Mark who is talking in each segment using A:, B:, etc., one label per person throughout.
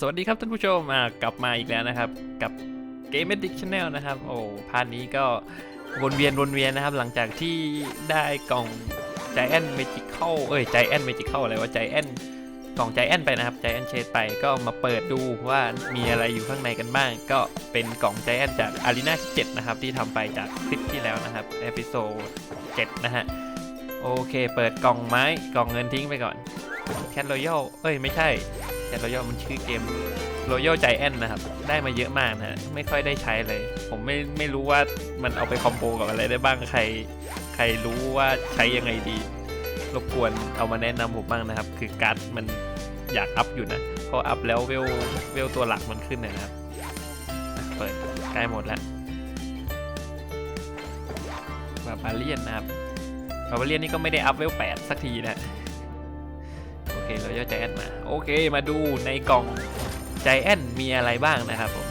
A: สวัสดีครับท่านผู้ชมอ่ากลับมาอีกแล้วนะครับ กับ Game Edic Channel นะครับ โอ้พาร์ทนี้ก็วนเวียนวนเวียนนะครับ หลังจากที่ได้กล่อง Giant Magical เอ้ย Giant Magical อะไรว่า Giant กล่อง Giant ไปนะครับ Giant Shade ไปก็มาเปิดดูว่ามีอะไรอยู่ข้างในกันบ้าง ก็เป็นกล่อง Giant จาก Arena ที่7นะครับ ที่ทำไปจากคลิปที่แล้วนะครับเอพิโซด7นะฮะ โอเค เปิดกล่องไม้กล่องเงินทิ้งไปก่อนแคทรอยัลเอ้ยไม่ใช่ แคทรอยัลมันชื่อเกมรอยัลใจแอนนะครับ ได้มาเยอะมากนะฮะไม่ค่อยได้ใช้เลย ผมไม่ไม่รู้ว่ามันเอาไปคอมโบกับอะไรได้บ้างใคร ใครรู้ว่าใช้ยังไงดี รบกวนเอามาแนะนำผมบ้างนะครับ คือการ์ดมันอยากอัพอยู่นะพออัพแล้วเวลเวลตัวหลักมันขึ้นนะครับเปิดใกล้หมดแล้วบาบาเลียนนะครับบาบาเลียนนี่ก็ไม่ได้อัพเวล8สักทีนะ เราจะใจแอนมา โอเค มาดูในกล่องใจแอนมีอะไรบ้างนะครับผม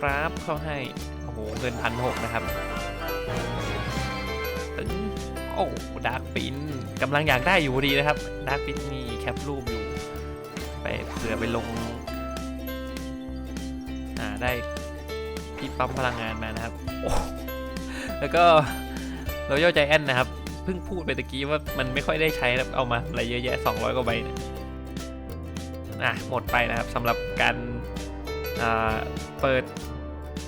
A: ฟราฟเข้าให้ โอ้โห เงินพันหกนะครับ โอ้ดาร์กปินกำลังอยากได้อยู่พอดีนะครับดาร์กปินมีแคปรูปอยู่ ไปเผื่อไปลง อ่า ได้ที่ปั๊มพลังงานมานะครับ โอ้ แล้วก็รอยัลใจแอนนะครับ เพิ่งพูดไปตะกี้ว่ามันไม่ค่อยได้ใช้แล้วเอามาอะไรเยอะแยะ 200 กว่าใบเนะอะหมดไปนะครับสำหรับการเปิด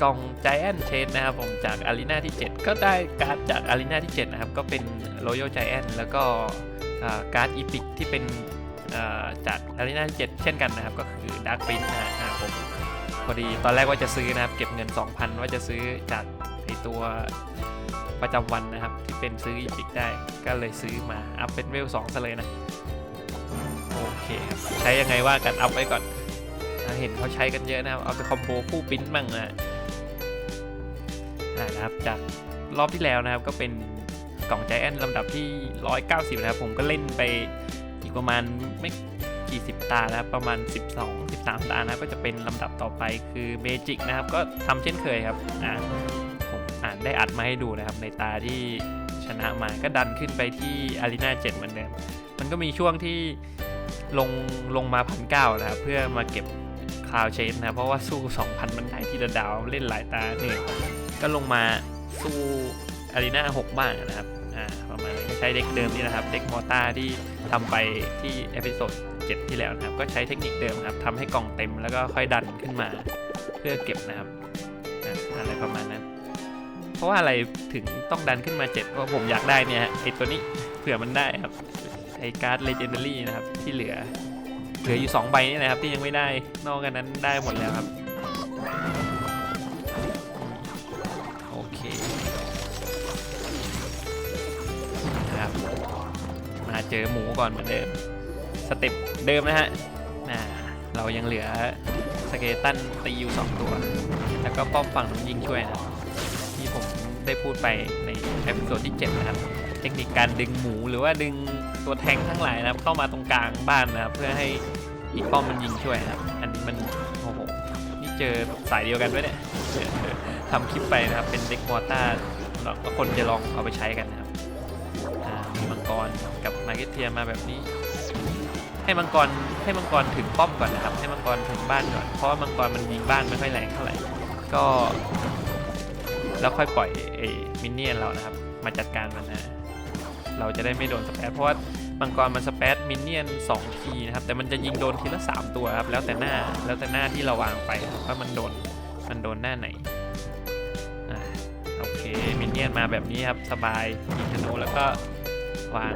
A: กล่อง Giant c h a i นะครับผมจาก Arena ที่ 7 ก็ได้การ์ดจาก Arena ที่ 7 นะครับ ก็เป็น Royal Giant แล้วก็การ์ด Epic ที่เป็นจาก Arena ที่ 7 เช่นกันนะครับ ก็คือ Dark Prince นะฮะอ่าผมพอดีตอนแรกว่าจะซื้อนะครับ เก็บเงิน 2,000 ว่าจะซื้อจากไอตัว ประจำวันนะครับ ที่เป็นซื้ออีพิกได้ก็เลยซื้อมาอัพเป็นเวลสองซะเลยนะ โอเคครับใช้ยังไงว่ากันอัพไว้ก่อนอ่าเห็นเขาใช้กันเยอะนะครับ เอาไปคอมโบคู่ปิ้นบ้างนะนะครับจากรอบที่แล้วนะครับก็เป็นกล่องใจแอนลำดับที่ 190 นะครับ ผมก็เล่นไปอีกประมาณไม่กี่สิบตานะครับประมาณ 12 13 ตานะก็จะเป็นลำดับต่อไปคือเมจิกนะครับ ก็ทำเช่นเคยครับอ่า ได้อัดมาให้ดูนะครับ ในตาที่ชนะมาก็ดันขึ้นไปที่อารีนา7เหมือนเดิมมันก็มีช่วงที่ลงลงมาพันเก้านะครับเพื่อมาเก็บคลาวเชนนะครับเพราะว่าสู้ 2,000 มันได้ทีละดาวเล่นหลายตาเหนื่อยก็ลงมาสู้อารีนา6บ้างนะครับอ่าประมาณใช้เด็กเดิมนี่นะครับ เด็กมอต้าที่ทำไปที่เอพิโซด7ที่แล้วนะครับ ก็ใช้เทคนิคเดิมครับทำให้กล่องเต็มแล้วก็ค่อยดันขึ้นมาเพื่อเก็บนะครับอะไรประมาณ เพราะว่าอะไรถึงต้องดันขึ้นมา 7 เพราะผมอยากได้เนี่ยไอตัวนี้เผื่อมันได้ครับไอการ์ดเลเจนดารี่นะครับที่เหลือเหลืออยู่ 2 ใบนี่นะครับที่ยังไม่ได้นอกจากนั้นได้หมดแล้วครับโอเคนะครับมาเจอหมูก่อนเหมือนเดิมสเต็ปเดิมนะฮะเรายังเหลือสเกตันตีอยู่สองตัว แล้วก็ป้อมฝั่งน้ำยิงช่วยนะครับ ได้พูดไปในเอพิโซดที่ 7 นะครับ เทคนิคการดึงหมูหรือว่าดึงตัวแทงทั้งหลายนะครับเข้ามาตรงกลางบ้านนะครับเพื่อให้อีกป้อมมันยิงช่วยนะครับ อันนี้มันโอ้โหนี่เจอสายเดียวกันด้วยเนี่ยทำคลิปไปนะครับเป็นเด็กมอต้าแล้วก็คนจะลองเอาไปใช้กันนะครับมีมังกรกับมาเก็ตเทียมาแบบนี้ให้มังกรให้มังกรถึงป้อมก่อนนะครับ ให้มังกรถึงบ้านก่อนเพราะว่ามังกรมันยิงบ้านไม่ค่อยแรงเท่าไหร่ก็ แล้วค่อยปล่อยไอ้มินเนี่ยนเรานะครับ มาจัดการมันนะเราจะได้ไม่โดนสเปซเพราะว่ามังกรมันสเปซมินเนี่ยน2ทีนะครับ แต่มันจะยิงโดนทีละ 3 ตัวครับ แล้วแต่หน้าแล้วแต่หน้าที่เราวางไปว่ามันโดนมันโดนหน้าไหนอโอเคมินเนี่ยนมาแบบนี้ครับสบายยิงธนูแล้วก็วาง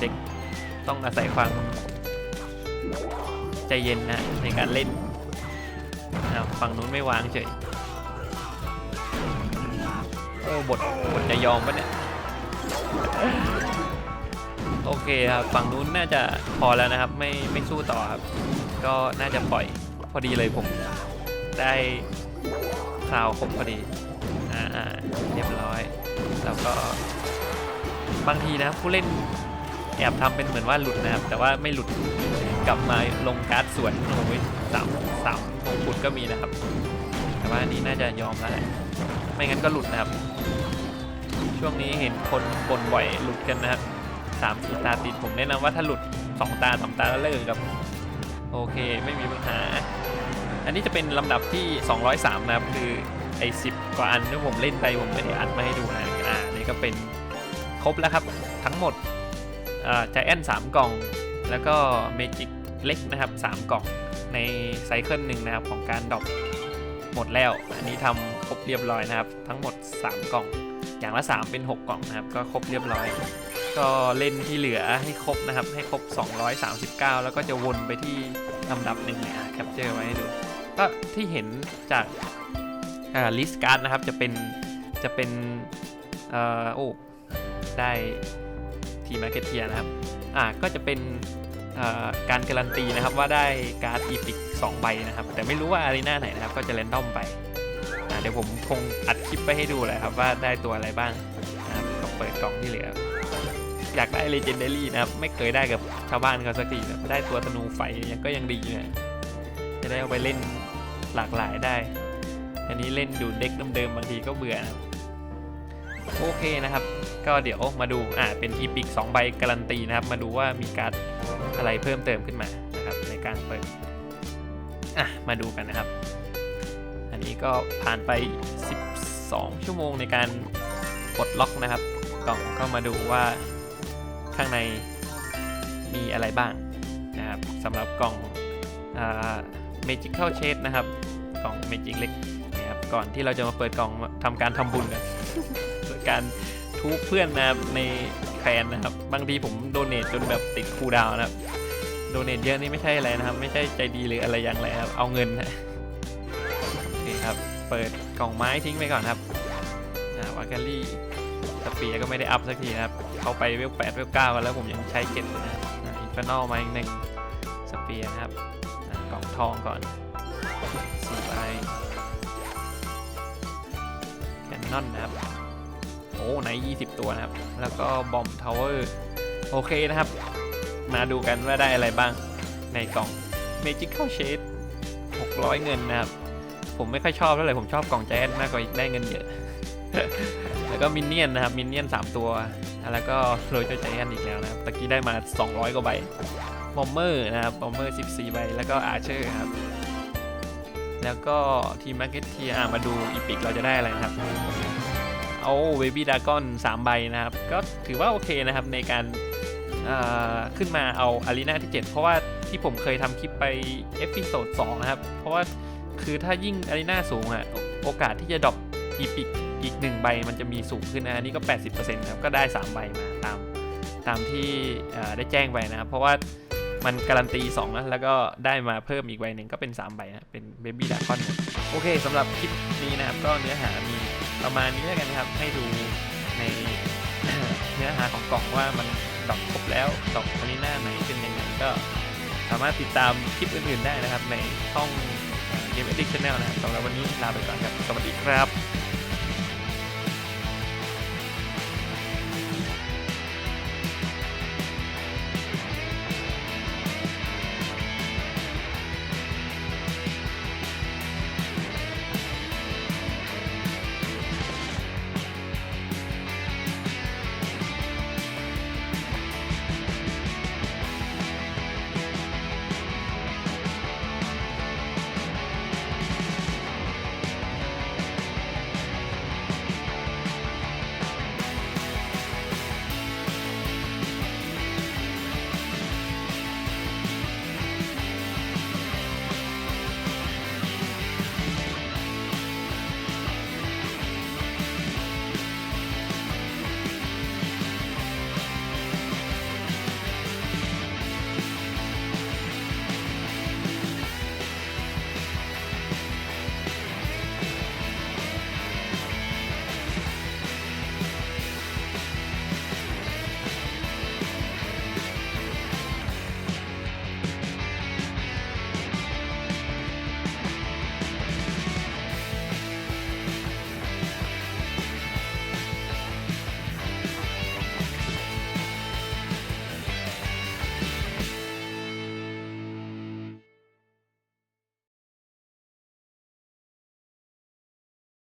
A: เด็กต้องอาศัยความ ใจเย็นนะในการเล่นอาฝั่งนู้นไม่วางเฉย โอ้บทบทจะยอมปะเนี่ย โอเคครับ ฝั่งนู้นน่าจะพอแล้วนะครับ ไม่ไม่สู้ต่อครับ ก็น่าจะปล่อยพอดีเลยผม ได้คราวครบพอดีอ่าเรียบร้อย แล้วก็บางทีนะผู้เล่นแอบทำเป็นเหมือนว่าหลุดนะครับ แต่ว่าไม่หลุด กลับมาลงการ์ดสวนโอ้ยสามสามมงกุฎก็มีนะครับ แต่ว่าอันนี้น่าจะยอมแล้วแหละไม่งั้นก็หลุดนะครับ ช่วงนี้เห็นคนบ่นบ่อยหลุดกันนะครับสามสี่ตาติดผมแนะนำว่าถ้าหลุดสองตาสามตาแล้วเลิกครับ โอเคไม่มีปัญหา อันนี้จะเป็นลำดับที่ 203 นะครับ คือไอ้สิกว่าอันที่ผมเล่นไปผมไม่ได้อัดมาให้ดูนะอ่านี่ก็เป็นครบแล้วครับทั้งหมดอ่าจแอนสามกล่อง แล้วก็เมจิก เล็กนะครับ 3 กล่องในไซเคิลหนึ่งนะครับของการดรอปหมดแล้ว อันนี้ทำครบเรียบร้อยนะครับ ทั้งหมด 3 กล่อง อย่างละ 3 เป็น 6 กล่องนะครับ ก็ครบเรียบร้อย ก็เล่นที่เหลือให้ครบนะครับ ให้ครบ 239 แล้วก็จะวนไปที่ลำดับหนึ่งนี่ยแคปเจอร์ไว้ให้ดู ก็ที่เห็นจากลิสต์การ์ดนะครับ จะเป็น จะเป็นเอ่อโอ้ได้ทีมาเก็ตเทียนะครับ อ่า ก็จะเป็น การการันตีนะครับว่าได้การ์ดอีพิก2ใบนะครับ แต่ไม่รู้ว่าอารีนาไหนนะครับ ก็จะเรนดอมไปเดี๋ยวผมคงอัดคลิปไปให้ดูเลยครับว่าได้ตัวอะไรบ้างนะครับก็เปิดกล่องที่เหลือ อยากได้ Legendary นะครับ ไม่เคยได้กับชาวบ้านเขาสักทีนะได้ตัวธนูไฟยังก็ยังดีนะจะได้เอาไปเล่นหลากหลายได้ อันนี้เล่นดูเด็กเดิมๆบางทีก็เบื่อนะโอเคนะครับ ก็เดี๋ยวมาดูอ่าเป็นอีพิก2ใบการันตีนะครับ มาดูว่ามีการ์ดอะไรเพิ่มเติมขึ้นมานะครับในการเปิดอะมาดูกันนะครับ อันนี้ก็ผ่านไป 12 ชั่วโมงในการปลดล็อกนะครับกล่องก็มาดูว่าข้างในมีอะไรบ้างนะครับสำหรับกล่องอ่า Magical Shade นะครับ กล่อง Magic เล็กนะครับก่อนที่เราจะมาเปิดกล่องทำการทำบุญกันโดยการ ทุบเพื่อนนะครับในแฟนนะครับ บางทีผมโดเนทจนแบบติดคูดาวนะครับ โดเนทเยอะนี่ไม่ใช่อะไรนะครับ ไม่ใช่ใจดีหรืออะไรอย่างไรครับ เอาเงินนะโอเคครับ เปิดกล่องไม้ทิ้งไปก่อนครับอ่าวาการีสเปียก็ไม่ได้อัพสักทีนะครับ เขาไปเวลแปดเวลเก้ากันแล้วผมยังใช้เก็ตอยู่นะครับอินฟานอลมาอีกหนึ่งสเปียนะครับอะกล่องทองก่อนสี่ใบแคนนอนนะครับ โอ้ใน 20 ตัวนะครับ แล้วก็บอมทาวเวอร์โอเคนะครับ มาดูกันว่าได้อะไรบ้างในกล่อง Magical Shade 600 เงินนะครับ ผมไม่ค่อยชอบเท่าไหร่ผมชอบกล่องแจ๊สมากกว่าได้เงินเยอะ แล้วก็มินเนี่ยนนะครับมินเนี่ยน 3 ตัว แล้วก็โรยตัวใจแอนอีกแล้วนะครับตะกี้ได้มา 200 กว่าใบบอมเมอร์นะครับบอมเมอร์ 14 ใบ แล้วก็อาร์เชอร์ครับ แล้วก็ทีมมาร์เก็ตเทียมาดูอีพิกเราจะได้อะไรนะครับ เอาเบบี้ดากอน3ใบนะครับ ก็ถือว่าโอเคนะครับในการขึ้นมาเอาอารีนาที่ 7 เพราะว่าที่ผมเคยทำคลิปไปเอพิโซด2นะครับ เพราะว่าคือถ้ายิ่งอารีนาสูงอะโอกาสที่จะดรอปอีพิกอีก 1 ใบมันจะมีสูงขึ้นนะนนี้ก็ 80%ครับก็ได้ 3 ใบมาตามตามที่ได้แจ้งไปนะครับ เพราะว่ามันการันตี2นะแล้วก็ได้มาเพิ่มอีกใบหนึ่งก็เป็น 3 ใบนะเป็นเบบี้ดากอนโอเคสำหรับคลิปนี้นะครับก็เนื้อหามี ประมาณนี้แล้วกันนะครับ ให้ดูในเนื้อหาของกล่องว่ามันดอกครบแล้วดอกอันนี้หน้าไหนเป็นยังไงก็สามารถติดตามคลิปอื่นๆได้นะครับ ในช่องเกม Addict Channel นะครับสำหรับวันนี้ลาไปก่อนครับ สวัสดีครับ